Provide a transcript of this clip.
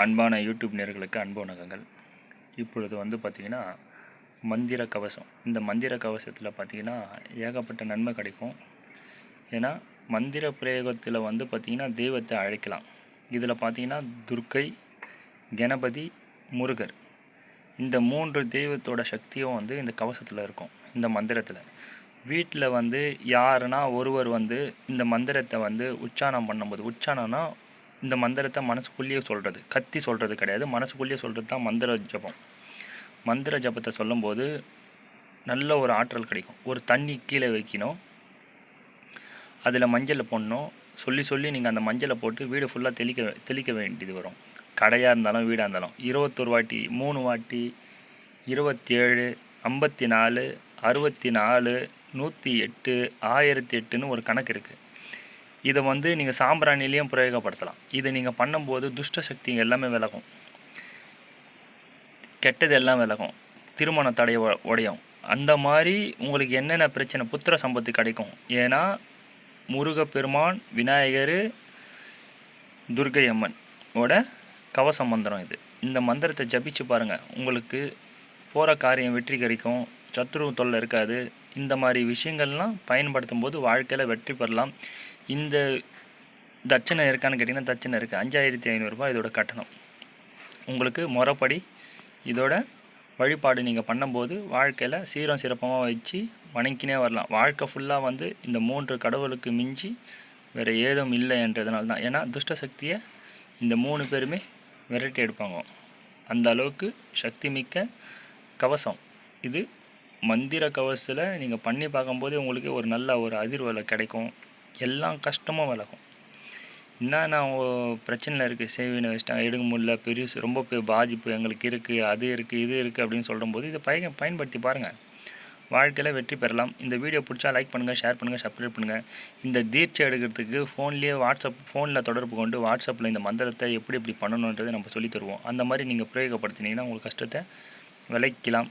அன்பான யூடியூப் நேர்களுக்கு அன்பு வணக்கங்கள். இப்பொழுது வந்து பார்த்திங்கன்னா மந்திர கவசம். இந்த மந்திர கவசத்தில் பார்த்திங்கன்னா ஏகப்பட்ட நன்மை கிடைக்கும். ஏன்னா மந்திர பிரயோகத்தில் வந்து பார்த்திங்கன்னா தெய்வத்தை அழைக்கலாம். இதில் பார்த்திங்கன்னா துர்க்கை கணபதி முருகர். இந்த மூன்று தெய்வத்தோட சக்தியும் வந்து இந்த கவசத்தில் இருக்கும் இந்த மந்திரத்தில். வீட்டில் வந்து யாருன்னா ஒருவர் வந்து இந்த மந்திரத்தை வந்து உச்சாரணம் பண்ணும்போது உச்சாரணம்னா இந்த மந்திரத்தை மனசுக்குள்ளேயே சொல்கிறது கத்தி சொல்கிறது கிடையாது. மனசுக்குள்ளேயே சொல்கிறது தான் மந்திர ஜபம். மந்திர ஜபத்தை சொல்லும்போது நல்ல ஒரு ஆற்றல் கிடைக்கும். ஒரு தண்ணி கீழே வைக்கணும். அதில் மஞ்சளை போடணும். சொல்லி சொல்லி நீங்கள் அந்த மஞ்சளை போட்டு வீடு ஃபுல்லாக தெளிக்க தெளிக்க வேண்டியது வரும். கடையாக இருந்தாலும் வீடாக இருந்தாலும். இருபத்தொரு வாட்டி மூணு வாட்டி இருபத்தேழு ஐம்பத்தி நாலு அறுபத்தி நாலு நூற்றி எட்டு ஆயிரத்தி எட்டுன்னு ஒரு கணக்கு இருக்குது இதை வந்து நீங்கள் சாம்பிராணிலையும் பிரயோகப்படுத்தலாம். இதை நீங்கள் பண்ணும்போது துஷ்ட சக்தி எல்லாமே விலகும். கெட்டது எல்லாம் விலகும். திருமண தடை உடையும். அந்த மாதிரி உங்களுக்கு என்னென்ன பிரச்சனை? புத்திர சம்பத்து கிடைக்கும். ஏன்னா முருகப்பெருமான் விநாயகர் துர்கை அம்மன் ஓட கவச மந்திரம் இது. இந்த மந்திரத்தை ஜபிச்சு பாருங்கள் உங்களுக்கு போகிற காரியம் வெற்றி கிடைக்கும். சத்ரு தொல்லை இருக்காது. இந்த மாதிரி விஷயங்கள்லாம் பயன்படுத்தும் போது வாழ்க்கையில் வெற்றி பெறலாம். இந்த தட்சணை இருக்கான்னு கேட்டிங்கன்னா தட்சணை இருக்குது அஞ்சாயிரத்தி ஐநூறுரூபா இதோட கட்டணம். உங்களுக்கு முறைப்படி இதோட வழிபாடு நீங்கள் பண்ணும்போது வாழ்க்கையில் சீரம் சிறப்பமாக வச்சு வணங்கினே வரலாம். வாழ்க்கை ஃபுல்லாக வந்து இந்த மூன்று கடவுளுக்கு மிஞ்சி வேறு ஏதும் இல்லை என்றதுனால தான். ஏன்னா துஷ்ட சக்தியை இந்த மூணு பேருமே விரட்டி எடுப்பாங்க. அந்த அளவுக்கு சக்தி மிக்க கவசம். இது மந்திர கவசத்தில் நீங்கள் பண்ணி பார்க்கும்போது உங்களுக்கு ஒரு நல்ல ஒரு அதிர்வலை கிடைக்கும். எல்லா கஷ்டமும் விலகும். என்னென்ன பிரச்சனையில் இருக்குது சேவினை வச்சுட்டாங்க எடுக்க முடியல பெரிய ரொம்ப பெரிய பாதிப்பு எங்களுக்கு இருக்குது அது இருக்குது இது இருக்குது அப்படின்னு சொல்லும்போது இதை பய பயன்படுத்தி பாருங்கள் வாழ்க்கையில் வெற்றி பெறலாம். இந்த வீடியோ பிடிச்சா லைக் பண்ணுங்கள் ஷேர் பண்ணுங்கள் சப்ஸ்கிரைப் பண்ணுங்கள் இந்த தீட்சை எடுக்கிறதுக்கு ஃபோன்லேயே வாட்ஸ்அப் ஃபோனில் தொடர்பு கொண்டு வாட்ஸ்அப்பில் இந்த மந்திரத்தை எப்படி எப்படி பண்ணணுன்றதை நம்ம சொல்லித் தருவோம். அந்த மாதிரி நீங்கள் பிரயோகப்படுத்தினீங்கன்னா உங்களுக்கு கஷ்டத்தை விளைக்கலாம்